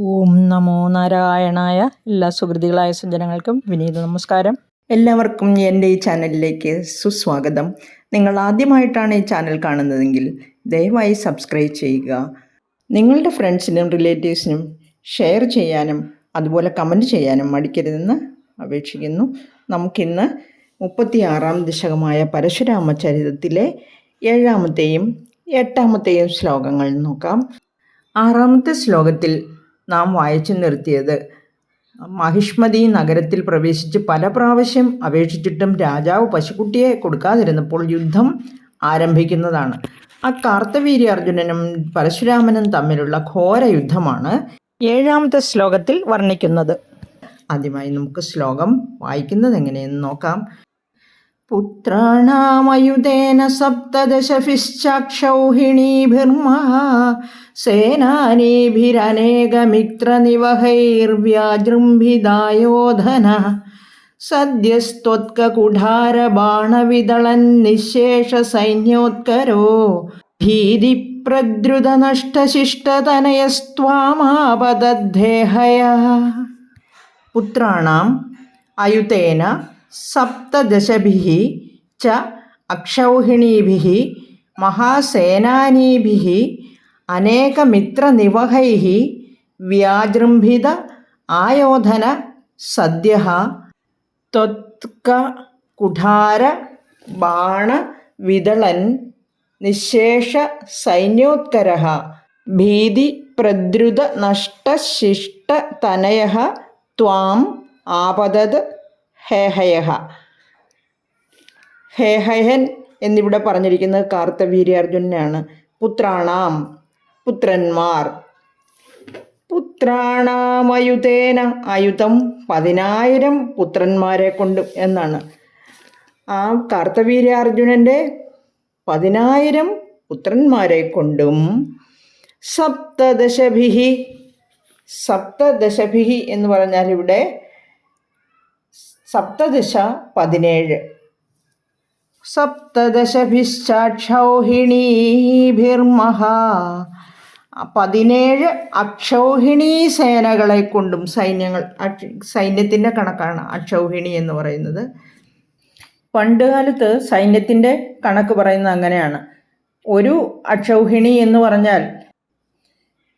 ഓം നമോ നാരായണായ എല്ലാ സുഹൃതികളായ സജ്ജനങ്ങൾക്കും വിനീത നമസ്കാരം. എല്ലാവർക്കും എന്റെ ഈ ചാനലിലേക്ക് സുസ്വാഗതം. നിങ്ങൾ ആദ്യമായിട്ടാണ് ഈ ചാനൽ കാണുന്നതെങ്കിൽ ദയവായി സബ്സ്ക്രൈബ് ചെയ്യുക. നിങ്ങളുടെ ഫ്രണ്ട്സിനും റിലേറ്റീവ്സിനും ഷെയർ ചെയ്യാനും അതുപോലെ കമന്റ് ചെയ്യാനും മടിക്കരുതെന്ന് അപേക്ഷിക്കുന്നു. നമുക്കിന്ന് മുപ്പത്തിയാറാം ദശകമായ പരശുരാമ ചരിതത്തിലെ ഏഴാമത്തെയും എട്ടാമത്തെയും ശ്ലോകങ്ങൾ നോക്കാം. ആറാമത്തെ ശ്ലോകത്തിൽ നാം വായിച്ചു നിർത്തിയത്. മഹിഷ്മതി നഗരത്തിൽ പ്രവേശിച്ച് പല പ്രാവശ്യം അപേക്ഷിച്ചിട്ടും രാജാവ് പശുക്കുട്ടിയെ കൊടുക്കാതിരുന്നപ്പോൾ യുദ്ധം ആരംഭിക്കുന്നതാണ്. ആ കാർത്തവീര്യ അർജുനനും പരശുരാമനും തമ്മിലുള്ള ഘോര യുദ്ധമാണ് ഏഴാമത്തെ ശ്ലോകത്തിൽ വർണിക്കുന്നത്. ആദ്യമായി നമുക്ക് ശ്ലോകം വായിക്കുന്നത് എങ്ങനെയെന്ന് നോക്കാം. സപ്തദശഭിശ്ചാക്ഷൗഹിണീഭിർമ സേനാനീഭിരനേകമിത്രനിവഹൈർവ്യാജൃംഭിതായോധന സദ്യസ്ത്വത്കുഠാരബാണവിദളൻ നിശേഷസൈന്യോത്കരോ ഭീതിപ്രദ്രുതനഷ്ടശിഷ്ടതനയസ്ത്വാമാപദദ്ധേഹയ പുത്രാണാം അയുതേന സപ്തദശഭിः ച അക്ഷൗഹിണീഭിः മഹാസേനാനീഭിः അനേകമിത്രനിവഹൈः വ്യാജൃംഭിത ആയോധന സദ്യഃ ത്വത്ക കുഠാര ബാണവിദളൻ നിശേഷ സൈന്യോത്കരः ഭീതി ഹേഹയഹ. ഹേഹയൻ എന്നിവിടെ പറഞ്ഞിരിക്കുന്നത് കാർത്തവീര്യാർജുനാണ് പുത്രാണാം പുത്രന്മാർ. പുത്രാണാമയുതേന ആയുധം പതിനായിരം പുത്രന്മാരെ കൊണ്ട് എന്നാണ്. ആ കാർത്തവീര്യാർജുനന്റെ പതിനായിരം പുത്രന്മാരെ കൊണ്ടും സപ്തദശഭിഹി സപ്തദശഭിഹി എന്ന് പറഞ്ഞാൽ ഇവിടെ സപ്തദശ പതിനേഴ്. സപ്തദശഭിശ്ചാക്ഷൗഹിണീഭിർമഹ. പതിനേഴ് അക്ഷൗഹിണീ സേനകളെ കൊണ്ടും സൈന്യങ്ങൾ സൈന്യത്തിന്റെ കണക്കാണ് അക്ഷൗഹിണി എന്ന് പറയുന്നത്. പണ്ട് കാലത്ത് സൈന്യത്തിന്റെ കണക്ക് പറയുന്നത് അങ്ങനെയാണ്. ഒരു അക്ഷൗഹിണി എന്ന് പറഞ്ഞാൽ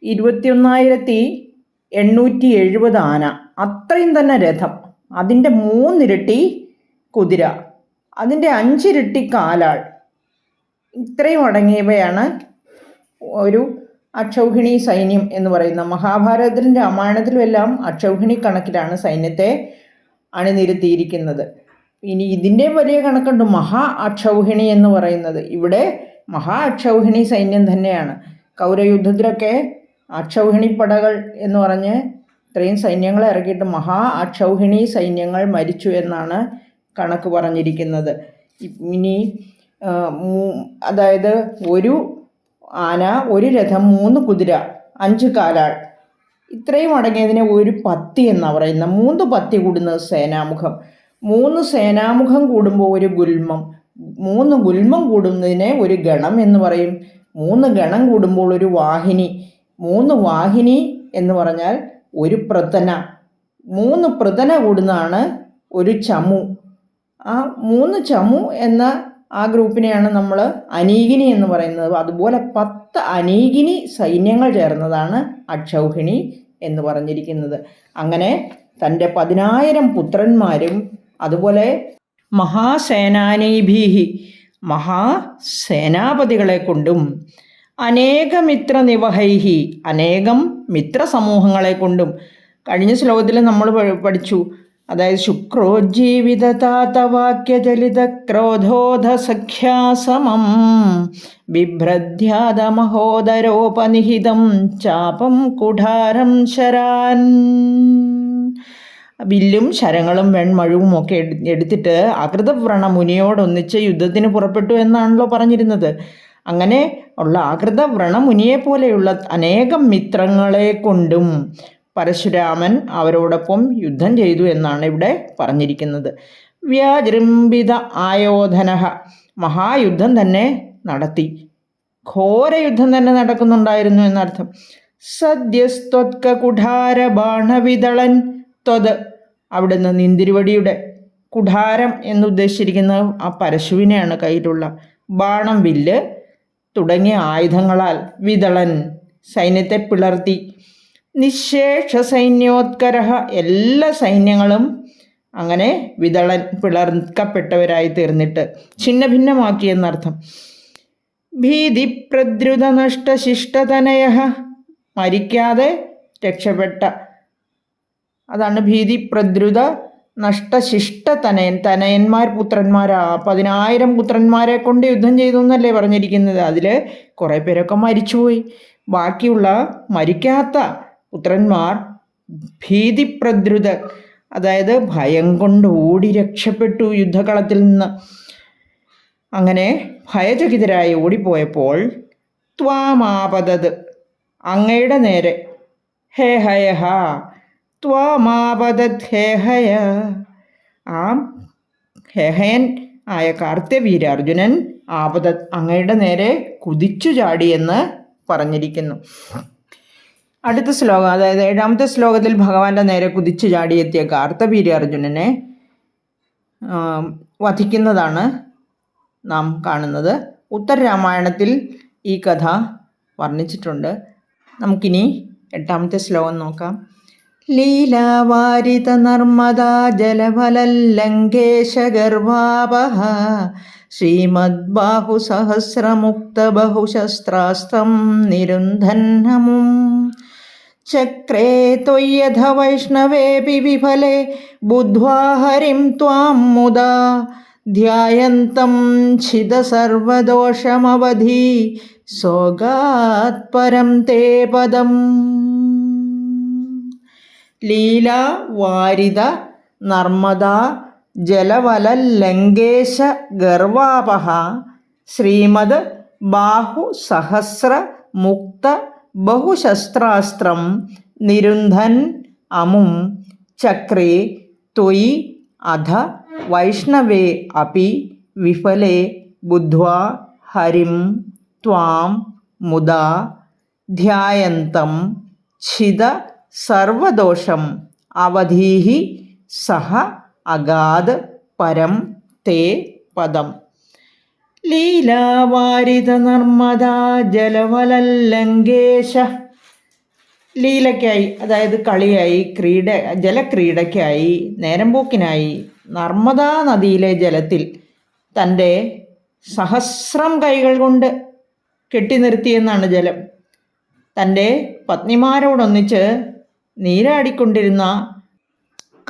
ഇരുപത്തിയൊന്നായിരത്തി എണ്ണൂറ്റി എഴുപത് ആന. അത്രയും തന്നെ രഥം. അതിന്റെ മൂന്നിരട്ടി കുതിര അതിന്റെ അഞ്ചിരട്ടി കാലാൾ. ഇത്രയും അടങ്ങിയവയാണ് ഒരു അക്ഷൗഹിണി സൈന്യം എന്ന് പറയുന്ന മഹാഭാരതത്തിലും രാമായണത്തിലും എല്ലാം അക്ഷൗഹിണി കണക്കിലാണ് സൈന്യത്തെ അണിനിരത്തിയിരിക്കുന്നത്. ഇനി ഇതിന്റെ വലിയ കണക്കുണ്ട് മഹാ അക്ഷൗഹിണി എന്ന് പറയുന്നത്. ഇവിടെ മഹാ അക്ഷൗഹിണി സൈന്യം തന്നെയാണ്. കൗരയുദ്ധത്തിലൊക്കെ അക്ഷൗഹിണി പടകൾ എന്ന് പറഞ്ഞ് ഇത്രയും സൈന്യങ്ങളെ ഇറക്കിയിട്ട് മഹാ അക്ഷൗഹിണി സൈന്യങ്ങൾ മരിച്ചു എന്നാണ് കണക്ക് പറഞ്ഞിരിക്കുന്നത്. ഇനി അതായത് ഒരു ആന ഒരു രഥം മൂന്ന് കുതിര അഞ്ച് കാലാൾ. ഇത്രയും അടങ്ങിയതിനെ ഒരു പത്തി എന്നാണ് പറയുന്നത് മൂന്ന് പത്തി കൂടുന്നത് സേനാമുഖം. മൂന്ന് സേനാമുഖം കൂടുമ്പോൾ ഒരു ഗുൽമം. മൂന്ന് ഗുൽമം കൂടുന്നതിനെ ഒരു ഗണം എന്ന് പറയും. മൂന്ന് ഗണം കൂടുമ്പോൾ ഒരു വാഹിനി. മൂന്ന് വാഹിനി എന്ന് പറഞ്ഞാൽ ഒരു പ്രതന മൂന്ന് പ്രതന കൂടുന്നതാണ് ഒരു ചമു. ആ മൂന്ന് ചമു എന്ന ആ ഗ്രൂപ്പിനെയാണ് നമ്മൾ അനീകിനി എന്ന് പറയുന്നത്. അതുപോലെ പത്ത് അനീകിനി സൈന്യങ്ങൾ ചേർന്നതാണ് അക്ഷൗഹിണി എന്ന് പറഞ്ഞിരിക്കുന്നത്. അങ്ങനെ തന്റെ പതിനായിരം പുത്രന്മാരും അതുപോലെ മഹാസേനാനീഭീഹി മഹാസേനാപതികളെ കൊണ്ടും അനേകമിത്ര നിവഹൈഹി അനേകം മിത്രസമൂഹങ്ങളെ കൊണ്ടും കഴിഞ്ഞ ശ്ലോകത്തിൽ നമ്മൾ പഠിച്ചു. അതായത് ശുക്രോ ജീവിതതാതവാക്യജലിത ക്രോധോധ സഖ്യാസമം ബിഭ്രദ്ധ്യാത മഹോദരോപനിഹിതം ചാപം കുഠാരം ശരാൻ. വില്ലും ശരങ്ങളും വെൺമഴുവും ഒക്കെ എടുത്തിട്ട് അകൃതവ്രണ മുനിയോടൊന്നിച്ച് യുദ്ധത്തിന് പുറപ്പെട്ടു എന്നാണല്ലോ പറഞ്ഞിരുന്നത്. അങ്ങനെ ഉള്ള ആകൃത വ്രണമുനിയെ പോലെയുള്ള അനേകം മിത്രങ്ങളെ കൊണ്ടും പരശുരാമൻ അവരോടൊപ്പം യുദ്ധം ചെയ്തു എന്നാണ് ഇവിടെ പറഞ്ഞിരിക്കുന്നത്. വ്യാജൃംബിത ആയോധന മഹായുദ്ധം തന്നെ നടത്തി. ഘോര യുദ്ധം തന്നെ നടക്കുന്നുണ്ടായിരുന്നു എന്നർത്ഥം. സദ്യസ്ത്വത്കുഠാര ബാണവിതളൻ ത്വത്. അവിടുന്ന് നിന്തിരുവടിയുടെ കുഠാരം എന്നുദ്ദേശിച്ചിരിക്കുന്ന ആ പരശുവിനെയാണ് കയ്യിലുള്ള ബാണം വില്ല് തുടങ്ങിയ ആയുധങ്ങളാൽ വിതളൻ സൈന്യത്തെ പിളർത്തി. നിശേഷ സൈന്യോത്കര എല്ലാ സൈന്യങ്ങളും അങ്ങനെ വിതളൻ പിളർക്കപ്പെട്ടവരായി തീർന്നിട്ട്. ഛിന്ന ഭിന്നമാക്കി എന്നർത്ഥം നഷ്ട നഷ്ടശിഷ്ടതനയ മരിക്കാതെ രക്ഷപ്പെട്ട അതാണ് ഭീതിപ്രദ്രുത നഷ്ടശിഷ്ട തനയൻ തനയന്മാർ പുത്രന്മാരാ പതിനായിരം പുത്രന്മാരെ കൊണ്ട് യുദ്ധം ചെയ്തു എന്നല്ലേ പറഞ്ഞിരിക്കുന്നത്? അതിൽ കുറേ പേരൊക്കെ മരിച്ചുപോയി. ബാക്കിയുള്ള മരിക്കാത്ത പുത്രന്മാർ ഭീതിപ്രദ്രുത അതായത് ഭയം കൊണ്ട് ഓടി രക്ഷപ്പെട്ടു യുദ്ധകളത്തിൽ നിന്ന്. അങ്ങനെ ഭയചകിതരായി ഓടിപ്പോയപ്പോൾ ത്വാമാപതത് അങ്ങയുടെ നേരെ. ഹേ ഹയ ഹ ത്വാമാപതത് ഹേഹയ ആ. ഹേഹയൻ ആയ കാർത്തവീര അർജുനൻ ആപദ അങ്ങയുടെ നേരെ കുതിച്ചു ചാടിയെന്ന് പറഞ്ഞിരിക്കുന്നു. അടുത്ത ശ്ലോകം അതായത് ഏഴാമത്തെ ശ്ലോകത്തിൽ ഭഗവാന്റെ നേരെ കുതിച്ചു ചാടിയെത്തിയ കാർത്തവീര്യ അർജുനനെ വധിക്കുന്നതാണ് നാം കാണുന്നത്. ഉത്തരരാമായണത്തിൽ ഈ കഥ വർണിച്ചിട്ടുണ്ട്. നമുക്കിനി എട്ടാമത്തെ ശ്ലോകം നോക്കാം. ലീലാവാരിത നർമ്മദാ ജലഫലല്ലങ്കേശ ഗർഭാപഹ ശ്രീമദ്ബാഹു സഹസ്രമുക്ത ബഹുശസ്ത്രാസ്ത്രം നിരുന്ധന്നമും ചക്രേ ത്വയ്യഥ വൈഷ്ണവേപി വിഫലെ ബുദ്ധ്വാ ഹരിം ത്വാം മുദാ ധ്യായന്തം ഛിദ സർവദോഷമവധി സോഗാത് പരം തേ പദം ലീല വാരിത നർമ്മദ ജലവലല്ലങ്കേശ ഗർവാപഹ ശ്രീമദ് ബാഹു സഹസ്ര മുക്ത ബഹുശസ്ത്രാസ്ത്രം നിരുന്ധൻ അമും ചക്രേ ത്വയി അധ വൈഷ്ണവേ അപി വിഫലേ ബുദ്ധ്വാ ഹരിം ത്വാം മുദാ ധ്യായന്തം ഛിദ സർവദോഷം അവധീഹി സഹ അഗാത് പരം തേ പദം. ലീലാവാരിത നർമ്മദാ ജലവലല്ലങ്കേശ. ലീലയ്ക്കായി അതായത് കളിയായി ക്രീഡ ജലക്രീഡയ്ക്കായി നേരമ്പോക്കിനായി നർമ്മദാ നദിയിലെ ജലത്തിൽ തന്റെ സഹസ്രം കൈകൾ കൊണ്ട് കെട്ടി നിർത്തിയെന്നാണ് ജലം. തന്റെ പത്നിമാരോടൊന്നിച്ച് നീരാടിക്കൊണ്ടിരുന്ന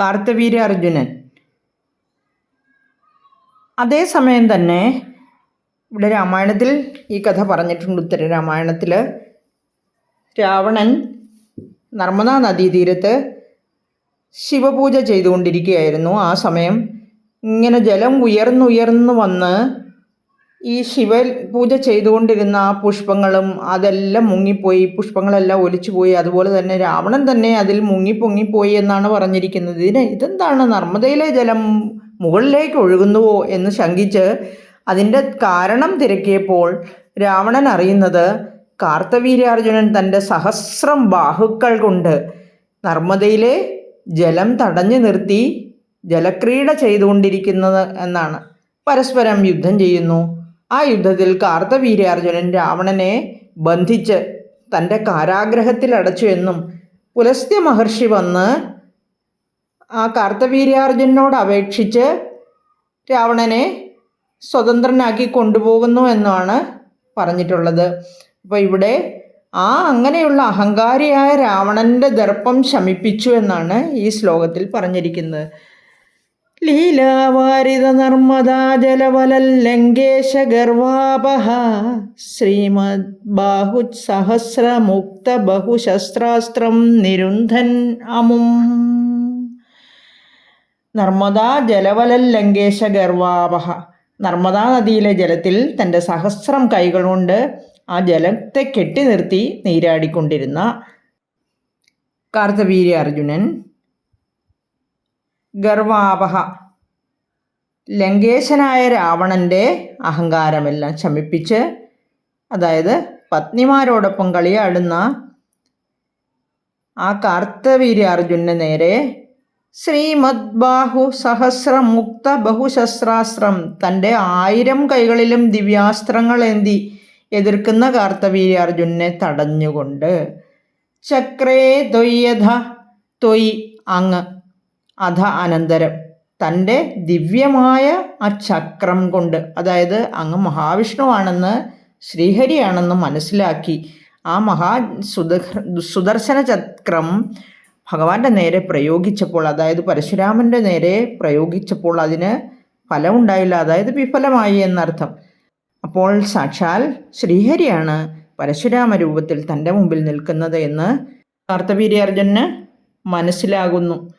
കാർത്തവീര്യ അർജുനൻ. അതേസമയം തന്നെ ഇവിടെ രാമായണത്തിൽ ഈ കഥ പറഞ്ഞിട്ടുണ്ട്. ഉത്തര രാമായണത്തിൽ രാവണൻ നർമ്മദാ നദീതീരത്ത് ശിവപൂജ ചെയ്തുകൊണ്ടിരിക്കുകയായിരുന്നു. ആ സമയം ഇങ്ങനെ ജലം ഉയർന്നുയർന്നു വന്ന് ഈ ശിവ പൂജ ചെയ്തുകൊണ്ടിരുന്ന ആ പുഷ്പങ്ങളും അതെല്ലാം മുങ്ങിപ്പോയി. പുഷ്പങ്ങളെല്ലാം ഒലിച്ചുപോയി. അതുപോലെ തന്നെ രാവണൻ തന്നെ അതിൽ മുങ്ങിപ്പൊങ്ങിപ്പോയി എന്നാണ് പറഞ്ഞിരിക്കുന്നത്. ഇതിന് ഇതെന്താണ്? നർമ്മദയിലെ ജലം മുകളിലേക്ക് ഒഴുകുന്നുവോ എന്ന് ശങ്കിച്ച് അതിന്റെ കാരണം തിരക്കിയപ്പോൾ രാവണൻ അറിയുന്നത് കാർത്തവീര്യാർജുനൻ തന്റെ സഹസ്രം ബാഹുക്കൾ കൊണ്ട് നർമ്മദയിലെ ജലം തടഞ്ഞു നിർത്തി ജലക്രീഡ ചെയ്തുകൊണ്ടിരിക്കുന്നത് എന്നാണ്. പരസ്പരം യുദ്ധം ചെയ്യുന്നു. ആ യുദ്ധത്തിൽ കാർത്തവീര്യാർജുനൻ രാവണനെ ബന്ധിച്ച് തന്റെ കാരാഗ്രഹത്തിൽ അടച്ചു എന്നും പുലസ്ത്യ മഹർഷി വന്ന് ആ കാർത്തവീര്യാർജുനോട് അപേക്ഷിച്ച് രാവണനെ സ്വതന്ത്രനാക്കി കൊണ്ടുപോകുന്നു എന്നാണ് പറഞ്ഞിട്ടുള്ളത്. അപ്പോൾ ഇവിടെ ആ അങ്ങനെയുള്ള അഹങ്കാരിയായ രാവണന്റെ ദർപ്പം ശമിപ്പിച്ചു എന്നാണ് ഈ ശ്ലോകത്തിൽ പറഞ്ഞിരിക്കുന്നത്. ലീലാവാരിത നർമ്മദാ ജലവലല്ലങ്കേശ ഗർവാപഹ ശ്രീമദ് ബാഹുത് സഹസ്രമുക്ത ബഹുശസ്ത്രാസ്ത്രം നിരുന്ധൻ അമും. നർമ്മദാ ജലവലല്ലങ്കേശ ഗർവാപഹ നർമ്മദാ നദിയിലെ ജലത്തിൽ തന്റെ സഹസ്രം കൈകൾ കൊണ്ട് ആ ജലത്തെ കെട്ടി നിർത്തി നീരാടിക്കൊണ്ടിരുന്ന കാർത്തവീര്യ അർജുനൻ ഗർവാപഹ ലങ്കേശനായ രാവണന്റെ അഹങ്കാരമെല്ലാം ശമിപ്പിച്ച് അതായത് പത്നിമാരോടൊപ്പം കളിയാടുന്ന ആ കാർത്തവീര്യാർജുനന് നേരെ ശ്രീമദ്ബാഹു സഹസ്രം മുക്ത ബഹുശസ്ത്രാസ്ത്രം തന്റെ ആയിരം കൈകളിലും ദിവ്യാസ്ത്രങ്ങളേന്തി എതിർക്കുന്ന കാർത്തവീര്യാർജുനനെ തടഞ്ഞുകൊണ്ട് ചക്രേ തൊയ്യഥ തൊയ് അങ്ങ് അധ അനന്തരം. തന്റെ ദിവ്യമായ ആ ചക്രം കൊണ്ട് അതായത് അങ്ങ് മഹാവിഷ്ണുവാണെന്ന് ശ്രീഹരിയാണെന്ന് മനസ്സിലാക്കി. ആ മഹാ സുദ സുദർശന ചക്രം ഭഗവാന്റെ നേരെ പ്രയോഗിച്ചപ്പോൾ അതായത് പരശുരാമന്റെ നേരെ പ്രയോഗിച്ചപ്പോൾ അതിന് ഫലമുണ്ടായില്ല. അതായത് വിഫലമായി എന്നർത്ഥം. അപ്പോൾ സാക്ഷാൽ ശ്രീഹരിയാണ് പരശുരാമ രൂപത്തിൽ തന്റെ മുമ്പിൽ നിൽക്കുന്നത് എന്ന് കാർത്തവീര്യാർജുന് മനസ്സിലാകുന്നു.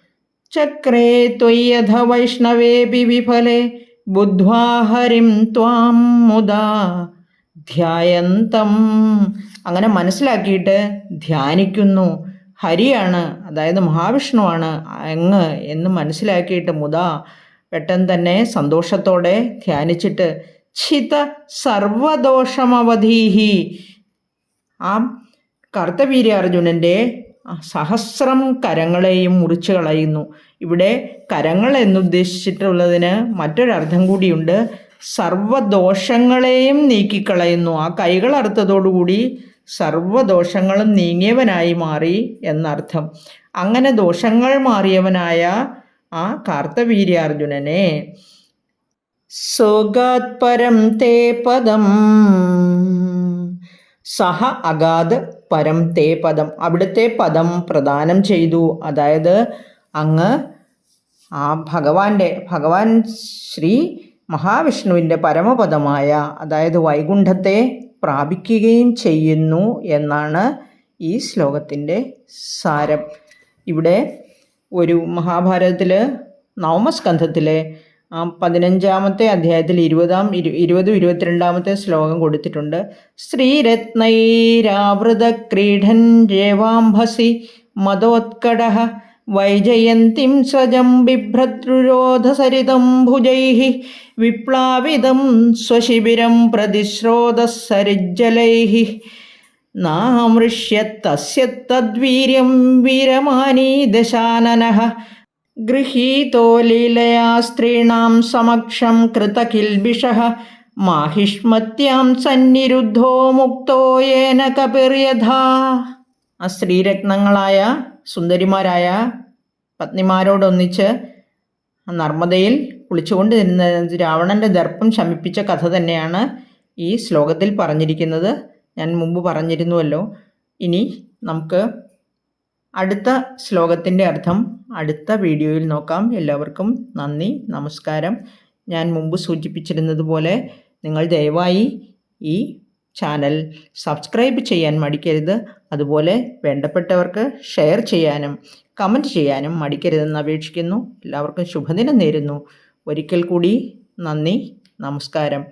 ചക്രേ ത്വയ്യഥ വൈഷ്ണവേപി വിഫലെ ബുദ്ധ്വാ ഹരിം ത്വാം മുദാ ധ്യായന്തം അങ്ങനെ മനസ്സിലാക്കിയിട്ട് ധ്യാനിക്കുന്നു. ഹരിയാണ് അതായത് മഹാവിഷ്ണുവാണ് അങ്ങ് എന്ന് മനസ്സിലാക്കിയിട്ട് മുതാ പെട്ടെന്ന് തന്നെ സന്തോഷത്തോടെ ധ്യാനിച്ചിട്ട് ചിത സർവദോഷമവധീഹി. ആ കർത്തവീര്യാർജുനന്റെ സഹസ്രം കരങ്ങളെയും മുറിച്ച് കളയുന്നു. ഇവിടെ കരങ്ങൾ എന്നുദ്ദേശിച്ചിട്ടുള്ളതിന് മറ്റൊരർത്ഥം കൂടിയുണ്ട്. സർവദോഷങ്ങളെയും നീക്കിക്കളയുന്നു. ആ കൈകൾ അറുത്തതോടുകൂടി സർവദോഷങ്ങളും നീങ്ങിയവനായി മാറി എന്നർത്ഥം. അങ്ങനെ ദോഷങ്ങൾ മാറിയവനായ ആ കാർത്തവീര്യാർജുനനെ സോഗാത് പരം തേ പദം. സഹ അഗാത് പരം തേ പദം. അവിടുത്തെ പദം പ്രദാനം ചെയ്തു. അതായത് അങ്ങ് ആ ഭഗവാന്റെ ഭഗവാൻ ശ്രീ മഹാവിഷ്ണുവിന്റെ പരമപദമായ അതായത് വൈകുണ്ഠത്തെ പ്രാപിക്കുകയും ചെയ്യുന്നു എന്നാണ് ഈ ശ്ലോകത്തിന്റെ സാരം. ഇവിടെ ഒരു മഹാഭാരതത്തിൽ നവമസ്കന്ധത്തിലെ ആ പതിനഞ്ചാമത്തെ അധ്യായത്തിൽ ഇരുപതാം ഇരു ഇരുപതും ഇരുപത്തിരണ്ടാമത്തെ ശ്ലോകം കൊടുത്തിട്ടുണ്ട്. ശ്രീരത്നൈരാവൃത ക്രീഡൻ രേവാംഭസി മതോത്കട വൈജയന്തിം സ്വജം ബിഭ്രദ്രുരോധസരിതം ഭുജൈ വിപ്ലാവിതം സ്വശിബിരം പ്രതിശ്രോതസരിജ്ജലൈ നാമൃഷ്യത്തസ്യ തദ്വീര്യം വീരമാനീ ദശാനനഃ ഗൃഹീതോ ലീലയാ സ്ത്രീണാം സമക്ഷം കൃതകിൽബിഷ മാഹിഷ്മത്യാം സന്നിരുദ്ധോ മുക്തോ യേന കപിർയഥാ. ആ സ്ത്രീരത്നങ്ങളായ സുന്ദരിമാരായ പത്നിമാരോടൊന്നിച്ച് നർമ്മദയിൽ കുളിച്ചുകൊണ്ടിരുന്ന രാവണന്റെ ദർപ്പം ശമിപ്പിച്ച കഥ തന്നെയാണ് ഈ ശ്ലോകത്തിൽ പറഞ്ഞിരിക്കുന്നത്. ഞാൻ മുമ്പ് പറഞ്ഞിരുന്നുവല്ലോ. ഇനി നമുക്ക് അടുത്ത ശ്ലോകത്തിന്റെ അർത്ഥം അടുത്ത വീഡിയോയിൽ നോക്കാം. എല്ലാവർക്കും നന്ദി നമസ്കാരം. ഞാൻ മുമ്പ് സൂചിപ്പിച്ചിരുന്നതുപോലെ നിങ്ങൾ ദയവായി ഈ ചാനൽ സബ്സ്ക്രൈബ് ചെയ്യാൻ മടിക്കരുത്. അതുപോലെ വേണ്ടപ്പെട്ടവർക്ക് ഷെയർ ചെയ്യാനും കമന്റ് ചെയ്യാനും മടിക്കരുതെന്ന് അപേക്ഷിക്കുന്നു. എല്ലാവർക്കും ശുഭദിനം നേരുന്നു. ഒരിക്കൽ കൂടി നന്ദി നമസ്കാരം.